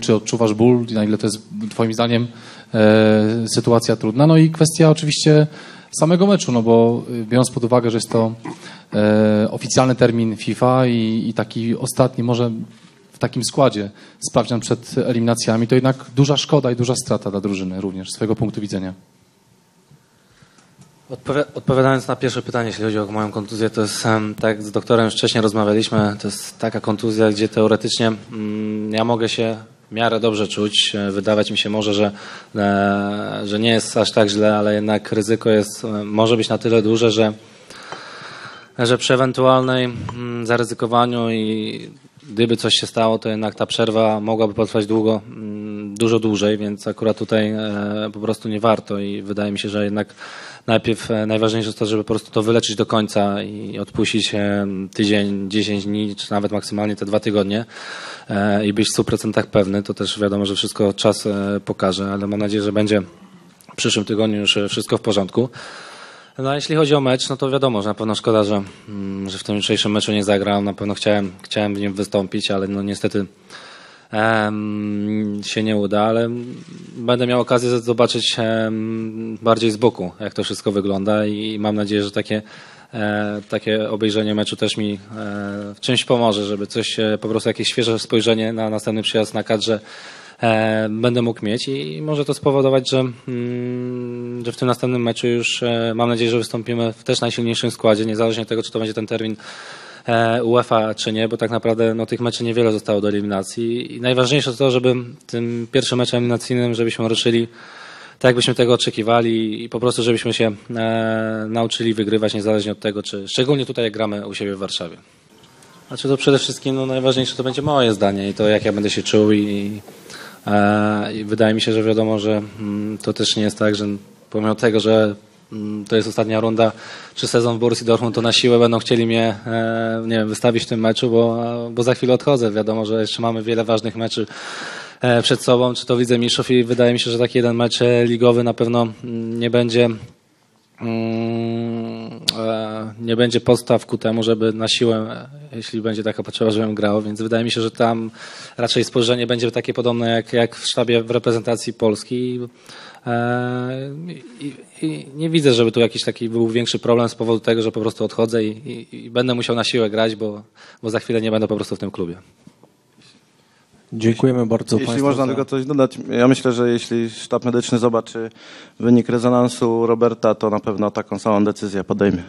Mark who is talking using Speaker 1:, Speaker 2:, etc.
Speaker 1: Czy odczuwasz ból na ile to jest Twoim zdaniem e, sytuacja trudna? No i kwestia oczywiście samego meczu, no bo y, biorąc pod uwagę, że jest to e, oficjalny termin FIFA i, i taki ostatni, może w takim składzie sprawdzian przed eliminacjami, to jednak duża szkoda i duża strata dla drużyny również z Twojego punktu widzenia.
Speaker 2: Odpowi- odpowiadając na pierwsze pytanie, jeśli chodzi o moją kontuzję, to jest tak z doktorem wcześniej rozmawialiśmy, to jest taka kontuzja, gdzie teoretycznie mm, ja mogę się w miarę dobrze czuć. E, Wydawać mi się może, że, e, że nie jest aż tak źle, ale jednak ryzyko jest, e, może być na tyle duże, że, że przy ewentualnej mm, zaryzykowaniu i gdyby coś się stało, to jednak ta przerwa mogłaby potrwać długo, mm, dużo dłużej, więc akurat tutaj e, po prostu nie warto i wydaje mi się, że jednak najpierw e, najważniejsze jest to, żeby po prostu to wyleczyć do końca i odpuścić e, tydzień, 10 dni, czy nawet maksymalnie te dwa tygodnie i być w 100% pewny. To też wiadomo, że wszystko czas pokaże, ale mam nadzieję, że będzie w przyszłym tygodniu już wszystko w porządku. No a jeśli chodzi o mecz, no to wiadomo, że na pewno szkoda, że, mm, że w tym jutrzejszym meczu nie zagrałem. Na pewno chciałem, chciałem w nim wystąpić, ale no niestety em, się nie uda, ale będę miał okazję zobaczyć em, bardziej z boku, jak to wszystko wygląda i mam nadzieję, że takie, e, takie obejrzenie meczu też mi e, w czymś pomoże, żeby coś, e, po prostu jakieś świeże spojrzenie na następny przyjazd na kadrze e, będę mógł mieć i może to spowodować, że, mm, że w tym następnym meczu już e, mam nadzieję, że wystąpimy w też najsilniejszym składzie, niezależnie od tego, czy to będzie ten termin UEFA czy nie, bo tak naprawdę no, tych meczy niewiele zostało do eliminacji i najważniejsze to, żeby tym pierwszym meczem eliminacyjnym, żebyśmy ruszyli tak, jakbyśmy tego oczekiwali i po prostu, żebyśmy się e, nauczyli wygrywać niezależnie od tego, czy szczególnie tutaj jak gramy u siebie w Warszawie. Znaczy to przede wszystkim no, najważniejsze to będzie moje zdanie i to jak ja będę się czuł i, e, i wydaje mi się, że wiadomo, że mm, to też nie jest tak, że pomimo tego, że to jest ostatnia runda czy sezon w Borussii Dortmund, to na siłę będą chcieli mnie e, nie wiem, wystawić w tym meczu, bo, bo za chwilę odchodzę. Wiadomo, że jeszcze mamy wiele ważnych meczy e, przed sobą, czy to widzę mistrzów i wydaje mi się, że taki jeden mecz e, ligowy na pewno mm, nie będzie Mm, nie będzie podstaw ku temu, żeby na siłę, e, jeśli będzie taka potrzeba, żebym grał, więc wydaje mi się, że tam raczej spojrzenie będzie takie podobne jak, jak w sztabie w reprezentacji Polski. E, I, I nie widzę, żeby tu jakiś taki był większy problem z powodu tego, że po prostu odchodzę i, i, i będę musiał na siłę grać, bo, bo za chwilę nie będę po prostu w tym klubie.
Speaker 3: Dziękujemy bardzo
Speaker 4: Jeśli
Speaker 3: Państwu.
Speaker 4: można
Speaker 3: za-
Speaker 4: tylko coś dodać, ja myślę, że jeśli sztab medyczny zobaczy wynik rezonansu Roberta, to na pewno taką samą decyzję podejmie.